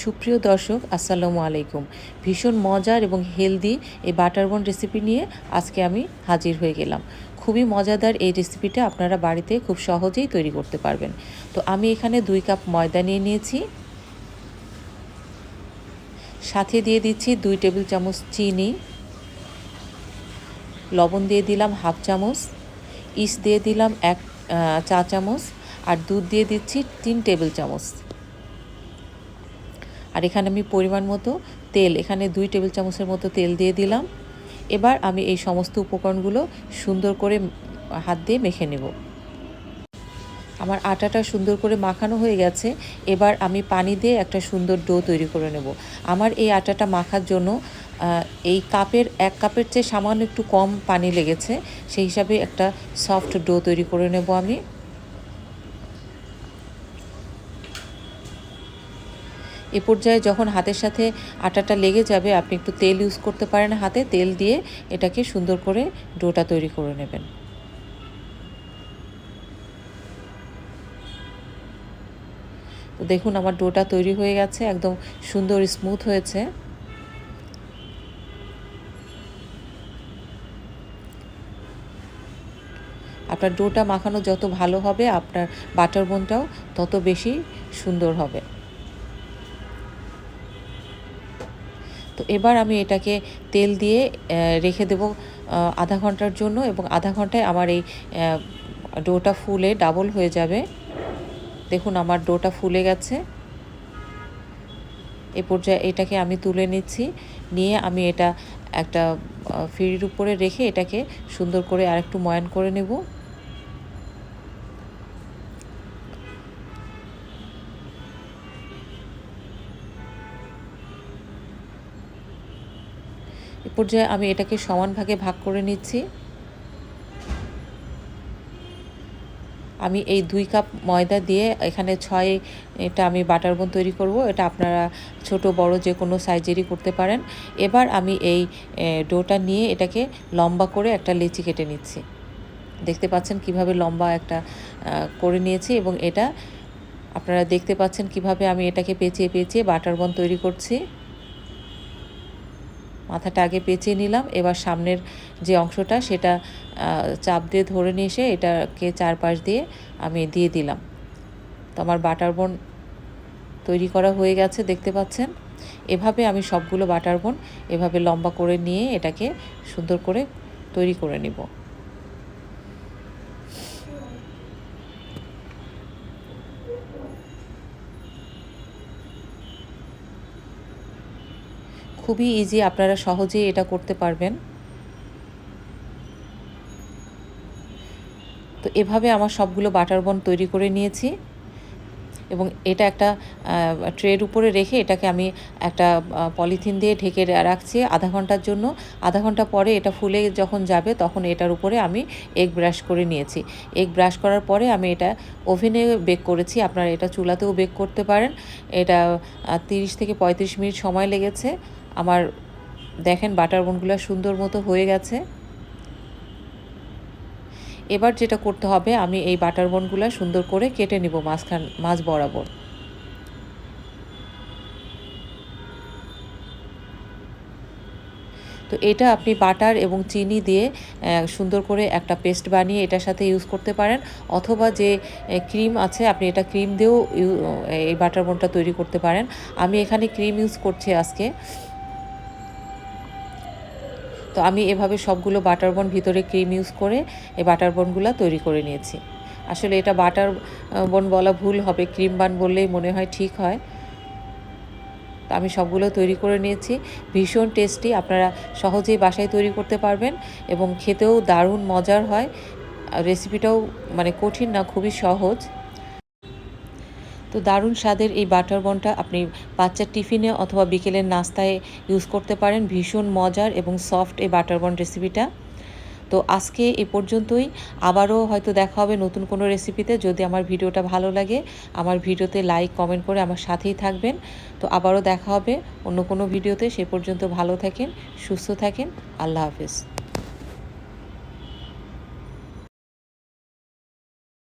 সুপ্রিয় দর্শক, আসসালামু আলাইকুম। ভীষণ মজার এবং হেলদি এই বাটার বন রেসিপি নিয়ে আজকে আমি হাজির হয়ে গেলাম। খুবই মজাদার এই রেসিপিটা আপনারা বাড়িতে খুব সহজেই তৈরি করতে পারবেন। তো আমি এখানে দুই কাপ ময়দা নিয়ে নিয়েছি। সাথে দিয়ে দিচ্ছি দুই টেবিল চামচ চিনি। লবণ দিয়ে দিলাম হাফ চামচ। ইস দিয়ে দিলাম এক চা চামচ। আর দুধ দিয়ে দিচ্ছি তিন টেবিল চামচ। আর এখানে আমি পরিমাণ মতো তেল, এখানে দুই টেবিল চামচের মতো তেল দিয়ে দিলাম। এবার আমি এই সমস্ত উপকরণগুলো সুন্দর করে হাত দিয়ে মেখে নেব। আমার আটাটা সুন্দর করে মাখানো হয়ে গেছে। এবার আমি পানি দিয়ে একটা সুন্দর ডো তৈরি করে নেব। আমার এই আটাটা মাখার জন্য এই কাপের, এক কাপের চেয়ে সামান্য একটু কম পানি লেগেছে। সেই হিসাবে একটা সফট ডো তৈরি করে নেব আমি। এ পর্যায়ে যখন হাতের সাথে আটাটা লেগে যাবে, আপনি একটু তেল ইউজ করতে পারেন হাতে। তেল দিয়ে এটাকে সুন্দর করে ডোটা তৈরি করে নেবেন। তো দেখুন, আমার ডোটা তৈরি হয়ে গেছে, একদম সুন্দর স্মুথ হয়েছে। আপনার ডোটা মাখানো যত ভালো হবে, আপনার বাটার বোনটাও তত বেশি সুন্দর হবে। তো এবার আমি এটাকে তেল দিয়ে রেখে দেব আধা ঘণ্টার জন্য এবং আধা ঘন্টায় আমার এই ডোটা ফুলে ডাবল হয়ে যাবে। দেখুন আমার ডোটা ফুলে গেছে। এ পর্যায়ে এটাকে আমি তুলে নিচ্ছি। নিয়ে আমি এটা একটা ফিরির উপরে রেখে এটাকে সুন্দর করে আরেকটু ময়ান করে নেব। এ পর্যায়ে আমি এটাকে সমান ভাগে ভাগ করে নিচ্ছি। আমি এই দুই কাপ ময়দা দিয়ে এখানে ছয়, এটা আমি বাটার বোন তৈরি করব। এটা আপনারা ছোট, বড় যে কোনো সাইজেরই করতে পারেন। এবার আমি এই ডোটা নিয়ে এটাকে লম্বা করে একটা লেচি কেটে নিচ্ছি। দেখতে পাচ্ছেন কীভাবে লম্বা একটা করে নিয়েছি এবং এটা, আপনারা দেখতে পাচ্ছেন কীভাবে আমি এটাকে পেঁচিয়ে পেঁচিয়ে বাটার বন তৈরি করছি। মাথাটা আগে পেঁচিয়ে নিলাম। এবার সামনের যে অংশটা, সেটা চাপ দিয়ে ধরে নিয়ে এসে এটাকে চারপাশ দিয়ে আমি দিয়ে দিলাম। তো আমার বাটার বোন তৈরি করা হয়ে গেছে, দেখতে পাচ্ছেন? এভাবে আমি সবগুলো বাটার বোন এভাবে লম্বা করে নিয়ে এটাকে সুন্দর করে তৈরি করে নিব। খুবই ইজি আপনারা সহজেই এটা করতে পারবেন। তো এভাবে আমার সবগুলো বাটার বন তৈরি করে নিয়েছি এবং এটা একটা ট্রের উপরে রেখে এটাকে আমি একটা পলিথিন দিয়ে ঢেকে রাখছি আধা ঘণ্টার জন্য। আধা ঘণ্টা পরে এটা ফুলে যখন যাবে তখন এটার উপরে আমি এগ ব্রাশ করে নিয়েছি। এগ ব্রাশ করার পরে আমি এটা ওভেনে বেক করেছি। আপনারা এটা চুলাতেও বেক করতে পারেন। এটা তিরিশ থেকে পঁয়ত্রিশ মিনিট সময় লেগেছে। আমার দেখেন বাটার বোনগুলো সুন্দর মতো হয়ে গেছে। এবার যেটা করতে হবে, আমি এই বাটার বনগুলো সুন্দর করে কেটে নিব মাঝখান মাছ বরাবর। তো এটা আপনি বাটার এবং চিনি দিয়ে সুন্দর করে একটা পেস্ট বানিয়ে এটার সাথে ইউজ করতে পারেন, অথবা যে ক্রিম আছে, আপনি এটা ক্রিম দিয়েও এই বাটার বোনটা তৈরি করতে পারেন। আমি এখানে ক্রিম ইউজ করছি আজকে। তো আমি এভাবে সবগুলো বাটার বন ভিতরে ক্রিম ইউজ করে এই বাটার বনগুলো তৈরি করে নিয়েছি। আসলে এটা বাটার বন বলা ভুল হবে ক্রিম বান বললেই মনে হয় ঠিক হয়। তো আমি সবগুলো তৈরি করে নিয়েছি। ভীষণ টেস্টি আপনারা সহজেই বাসায় তৈরি করতে পারবেন এবং খেতেও দারুণ মজার হয়। রেসিপিটাও মানে কঠিন না, খুবই সহজ। তো দারুণ স্বাদের এই বাটার বনটা আপনি বাচ্চার টিফিনে অথবা বিকেলের নাস্তায় ইউজ করতে পারেন। ভীষণ মজার এবং সফট এই বাটার বন রেসিপিটা তো আজকে এ পর্যন্তই। আবারও হয়তো দেখা হবে নতুন কোনো রেসিপিতে যদি আমার ভিডিওটা ভালো লাগে, আমার ভিডিওতে লাইক কমেন্ট করে আমার সাথেই থাকবেন। তো আবারও দেখা হবে অন্য কোনো ভিডিওতে। সে পর্যন্ত ভালো থাকেন, সুস্থ থাকেন। আল্লাহ হাফেজ।